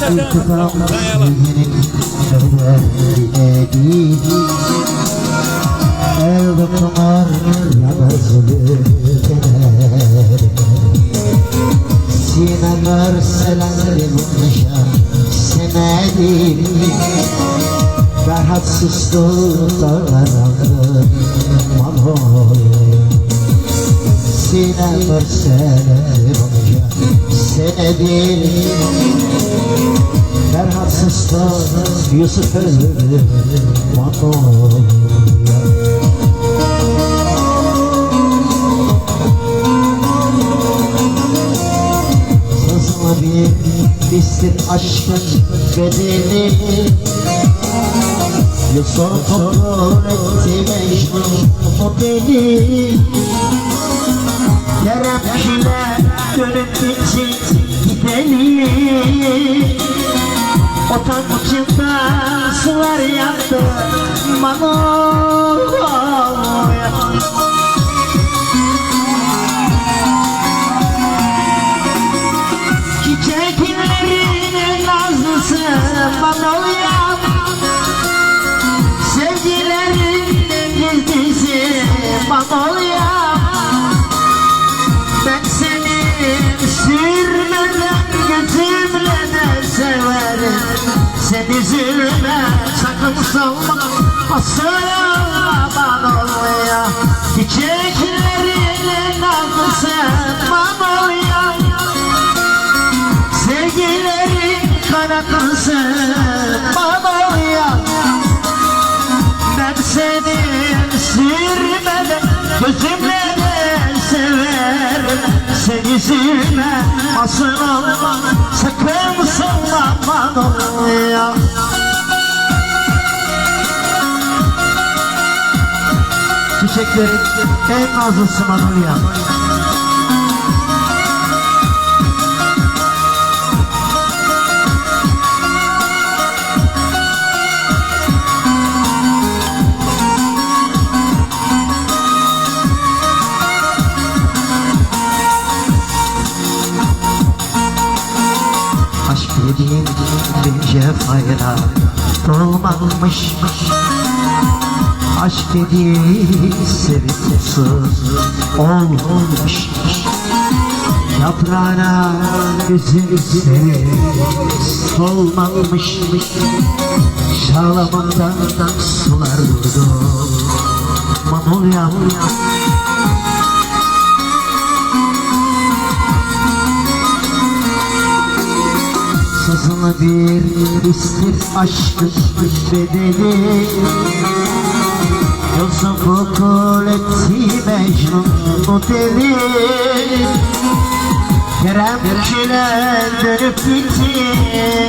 yalan. El dokunur yalnızlık eder Sineler selendi bunlaşan senedim Rahatsız dağlandı manol Sineler selendi bunlaşan senedim Ferhatsız da Yusuf manol Sızma bir bistir aşkın bedeli. Yusuf olur etti Mecnun o deli Keremkine dönüp gidecek gidelim Otancıktan sular yaktı Manolya Çiçeklerin nazlısı Manolya Sevgilerin gizlisi Manolya sakın salma Asla Manolya Çiçeklerin nazlısı Manolya Sevgilerin kanatlısı bana uyan Ben seni sürmeden gözümle severim Sen üzülme asıl olma sakın solma bana uyan Çiçeklerin en nazlısı Manolya Aşk dediğin cefayla dolmamış Aşk dediğin sevimsiz olmuş. Yaprağına gözüm solmamış. Şalamandan sular durdu. Manolya Sızılı bir istir aşkın bedeli Eu sou coletivo, mesmo com O tanto de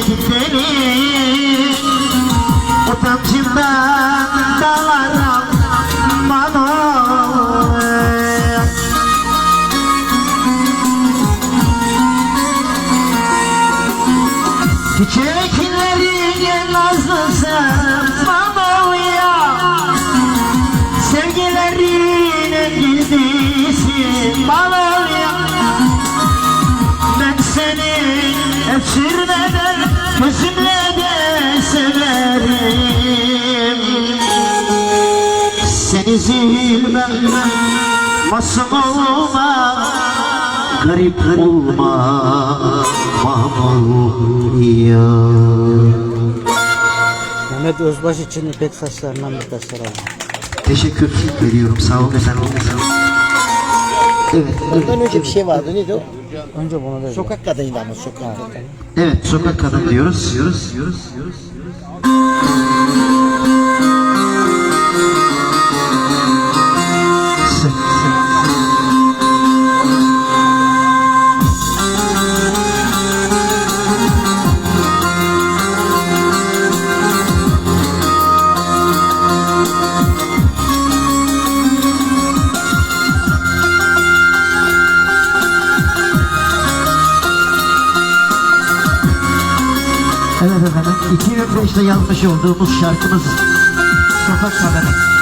gidelim lá na Mano Ben seni hep sürmeden Gözümle de severim Sen üzülme Masum olma Garip olma Mamaya Mehmet Özbaş için ipek saçlarından bir aldım. Teşekkür ediyorum. Sağ olun efendim. Evet, Ondan önce bir şey vardı neydi o? Önce bunu da Sokak kadıydı ama sokak. evet sokak kadın diyoruz. diyoruz, diyoruz, diyoruz. Se- Evet efendim 2005'te yazmış olduğumuz şarkımız Sokak Kadını.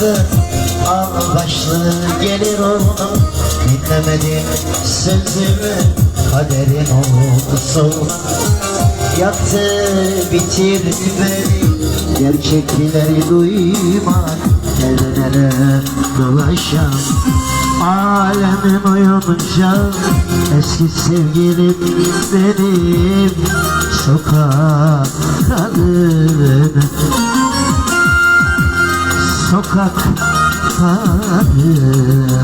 Vardı Al başlı gelir onu Dinlemedim sözümü Kaderin oldu Yaktı bitirdi beni Gerçekleri duymak. Elden ele dolaşan Alemin uyanınca Eski sevgilim benim. Sokak kadını sokak kadını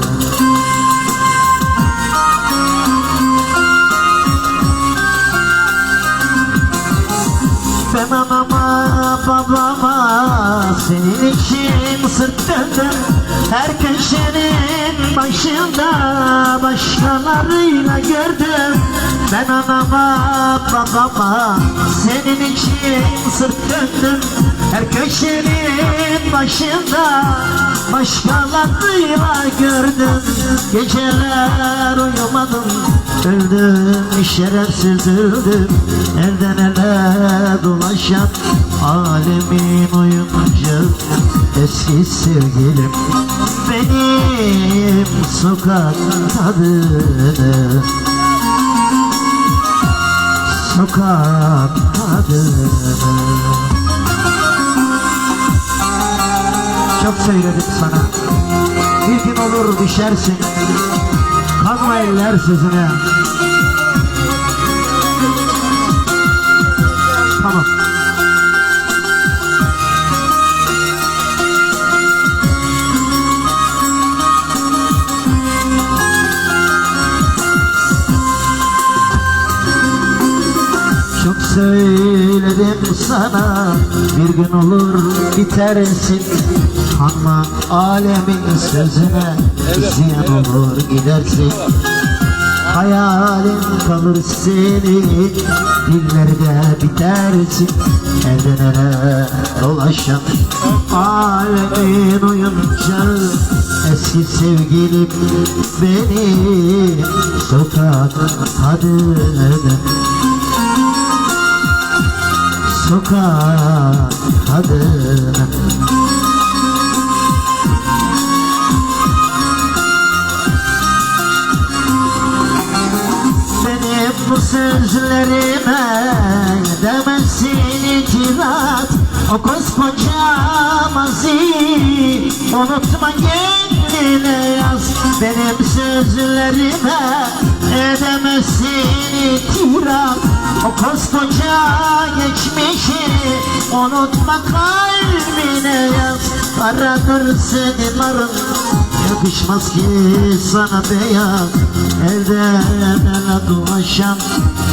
Ben anama babama senin için sırt döndüm. Her köşenin başında başkalarıyla gördüm Ben anama babama senin için sırt döndüm. Her köşenin başında başkalarıyla gördüm. Geceler uyumadım öldüm şerefsiz öldüm Elden ele dolaşan alemin oyuncu Eski sevgilim. Benim sokak kadını Sokak Çok söyledim sana. Bir gün olur düşersin. Kanma eller sözüne. Tamam söyledim sana. Bir gün olur bitersin. Kanma alemin sözüne Ziyan olur gidersin. Hayalin kalır senin Dillerde bitersin. Elden ele dolaşan Alemin oyuncağı Eski sevgilim beni Sokak kadını sokak kadını Benim bu sözlerime demezsin itiraz O koskoca maziyi unutma kendine yaz Benim sözlerime edemezsin itiraz O koskoca geçmişi unutma kalbine yaz. Karadır senin arın Yakışmaz ki sana beyaz. Elden ele dolaşan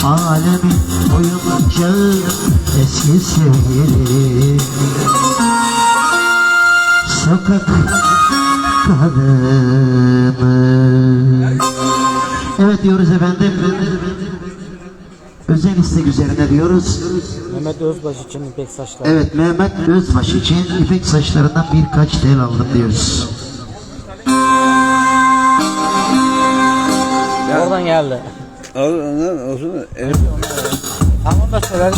Alemin oyuncağı Eski sevgili Sokak kadını. Evet diyoruz efendim İstek üzerine diyoruz Mehmet Özbaş için ipek saçlar. Evet Mehmet Özbaş için ipek saçlarından birkaç tel aldım diyoruz Oradan geldi. Olsun. Olsun. Evet. Tamam onu da söylerim.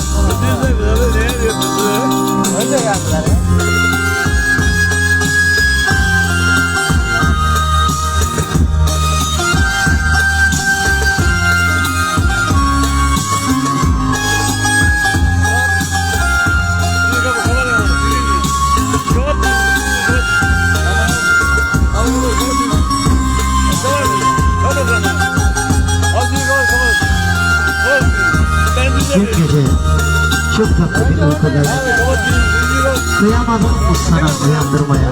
Önce geldiler ya. Tatlı bir uykudaydım Kıyamadım mı sana uyandırmaya.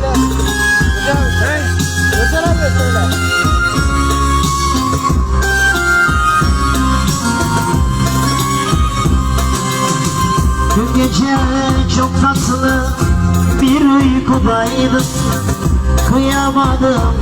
Dün gece çok tatlı bir uykudaydım Kıyamadım